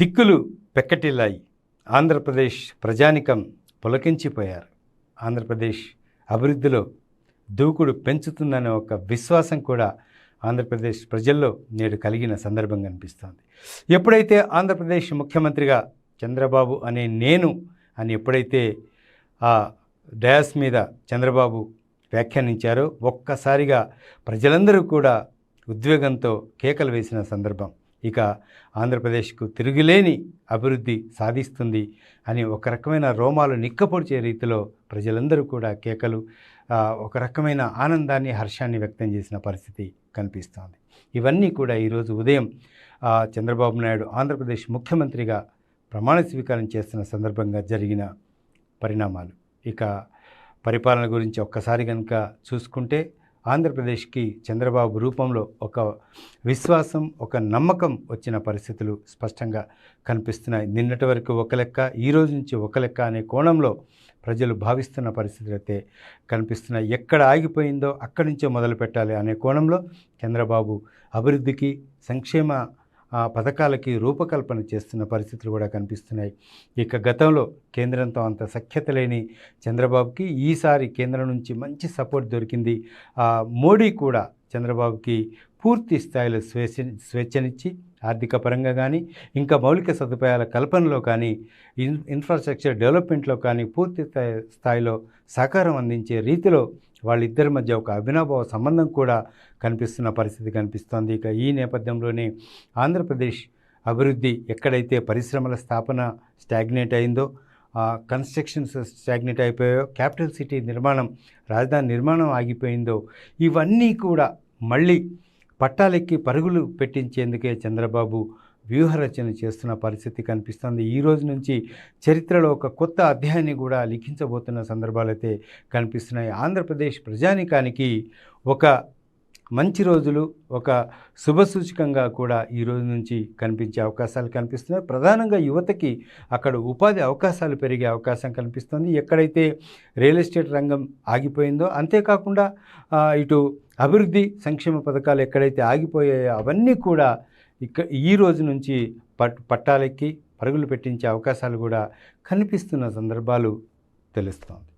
దిక్కులు పెక్కటిల్లాయి. ఆంధ్రప్రదేశ్ ప్రజానికం పులకించిపోయారు. ఆంధ్రప్రదేశ్ అభివృద్ధిలో దూకుడు పెంచుతుందనే ఒక విశ్వాసం కూడా ఆంధ్రప్రదేశ్ ప్రజల్లో నేడు కలిగిన సందర్భం కనిపిస్తోంది. ఎప్పుడైతే ఆంధ్రప్రదేశ్ ముఖ్యమంత్రిగా చంద్రబాబు అనే నేను అని ఎప్పుడైతే ఆ డయాస్ మీద చంద్రబాబు వ్యాఖ్యానించారో ఒక్కసారిగా ప్రజలందరూ కూడా ఉద్వేగంతో కేకలు వేసిన సందర్భం ఇక ఆంధ్రప్రదేశ్కు తిరుగులేని అభివృద్ధి సాధిస్తుంది అని ఒక రకమైన రోమాలు నిక్కపొడిచే రీతిలో ప్రజలందరూ కూడా కేకలు ఒక రకమైన ఆనందాన్ని హర్షాన్ని వ్యక్తం చేసిన పరిస్థితి కనిపిస్తోంది. ఇవన్నీ కూడా ఈరోజు ఉదయం చంద్రబాబు నాయుడు ఆంధ్రప్రదేశ్ ముఖ్యమంత్రిగా ప్రమాణ స్వీకారం చేస్తున్న సందర్భంగా జరిగిన పరిణామాలు. ఇక పరిపాలన గురించి ఒక్కసారి కనుక చూసుకుంటే ఆంధ్రప్రదేశ్కి చంద్రబాబు రూపంలో ఒక విశ్వాసం ఒక నమ్మకం వచ్చిన పరిస్థితులు స్పష్టంగా కనిపిస్తున్నాయి. నిన్నటి వరకు ఒక లెక్క ఈ రోజు నుంచి ఒక లెక్క అనే కోణంలో ప్రజలు భావిస్తున్న పరిస్థితులు అయితే కనిపిస్తున్నాయి. ఎక్కడ ఆగిపోయిందో అక్కడి నుంచే మొదలు పెట్టాలి అనే కోణంలో చంద్రబాబు అభివృద్ధికి సంక్షేమ ఆ, పథకాలకి రూపకల్పన చేస్తున్న పరిస్థితులు కూడా కనిపిస్తున్నాయి. ఇక గతంలో కేంద్రంతో అంత సఖ్యత లేని చంద్రబాబుకి ఈసారి కేంద్రం నుంచి మంచి సపోర్ట్ దొరికింది. మోడీ కూడా చంద్రబాబుకి పూర్తి స్థాయిలో స్వేచ్ఛ స్వేచ్ఛనిచ్చి ఆర్థిక పరంగా కానీ ఇంకా మౌలిక సదుపాయాల కల్పనలో కానీ ఇన్ ఇన్ఫ్రాస్ట్రక్చర్ డెవలప్మెంట్లో కానీ పూర్తి స్థాయి స్థాయిలో సహకారం అందించే రీతిలో వాళ్ళిద్దరి మధ్య ఒక అభినవభావ సంబంధం కూడా కనిపిస్తున్న పరిస్థితి కనిపిస్తోంది. ఇక ఈ నేపథ్యంలోనే ఆంధ్రప్రదేశ్ అభివృద్ధి ఎక్కడైతే పరిశ్రమల స్థాపన స్టాగ్నేట్ అయిందో కన్స్ట్రక్షన్స్ స్టాగ్నేట్ అయిపోయాయో క్యాపిటల్ సిటీ నిర్మాణం రాజధాని నిర్మాణం ఆగిపోయిందో ఇవన్నీ కూడా మళ్ళీ పట్టాలెక్కి పరుగులు పెట్టించేందుకే చంద్రబాబు వ్యూహరచన చేస్తున్న పరిస్థితి కనిపిస్తుంది. ఈ రోజు నుంచి చరిత్రలో ఒక కొత్త అధ్యాయాన్ని కూడా లిఖించబోతున్న సందర్భాలైతే కనిపిస్తున్నాయి. ఆంధ్రప్రదేశ్ ప్రజానికానికి ఒక మంచి రోజులు ఒక శుభసూచకంగా కూడా ఈ రోజు నుంచి కనిపించే అవకాశాలు కనిపిస్తున్నాయి. ప్రధానంగా యువతకి అక్కడ ఉపాధి అవకాశాలు పెరిగే అవకాశం కనిపిస్తుంది. ఎక్కడైతే రియల్ ఎస్టేట్ రంగం ఆగిపోయిందో అంతేకాకుండా ఇటు అభివృద్ధి సంక్షేమ పథకాలు ఎక్కడైతే ఆగిపోయాయో అవన్నీ కూడా ఇక ఈ రోజు నుంచి పట్ పట్టాలెక్కి పరుగులు పెట్టించే అవకాశాలు కూడా కనిపిస్తున్న సందర్భాలు తెలుస్తోంది.